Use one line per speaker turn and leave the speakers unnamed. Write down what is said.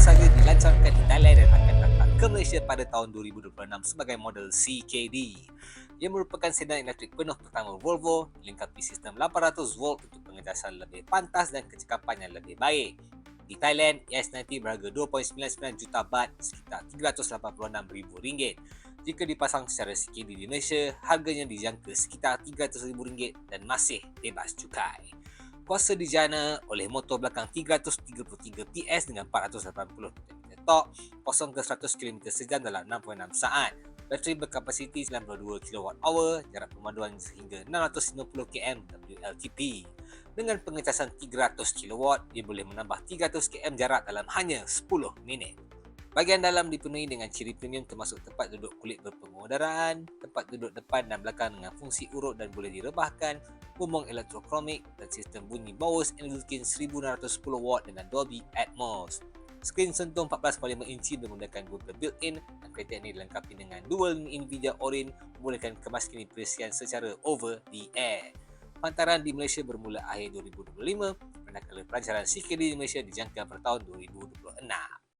sahaja dilancarkan di Thailand dan akan datang ke Malaysia pada tahun 2026 sebagai model CKD. Ia merupakan sedan elektrik penuh pertama Volvo dilengkapi sistem 800 volt untuk pengecasan lebih pantas dan kecekapan yang lebih baik. Di Thailand, ES90 berharga 2.99 juta baht sekitar RM386,000. Jika dipasang secara CKD di Malaysia, harganya dijangka sekitar RM300,000 dan masih bebas cukai kuasa dijana oleh motor belakang 333 PS dengan 480 Nm torque, kosong ke 100 km sejam dalam 6.6 saat. Bateri berkapasiti 92 kWh, jarak pemanduan sehingga 650 km WLTP. Dengan pengecasan 300 kW, ia boleh menambah 300 km jarak dalam hanya 10 minit. Bahagian dalam dipenuhi dengan ciri premium termasuk tempat duduk kulit berpengudaraan, tempat duduk depan dan belakang dengan fungsi urut dan boleh direbahkan, bumbung elektrokromik dan sistem bunyi Bose Envilkin 1610W dengan Dolby Atmos. Skrin sentuh 14.5 inci menggunakan Google built-in dan kereta ini dilengkapi dengan dual NVIDIA Orin membolehkan kemaskinan perisian secara over the air. Pantaran di Malaysia bermula akhir 2025 manakala perancaran CKD di Malaysia dijangka pada tahun 2026.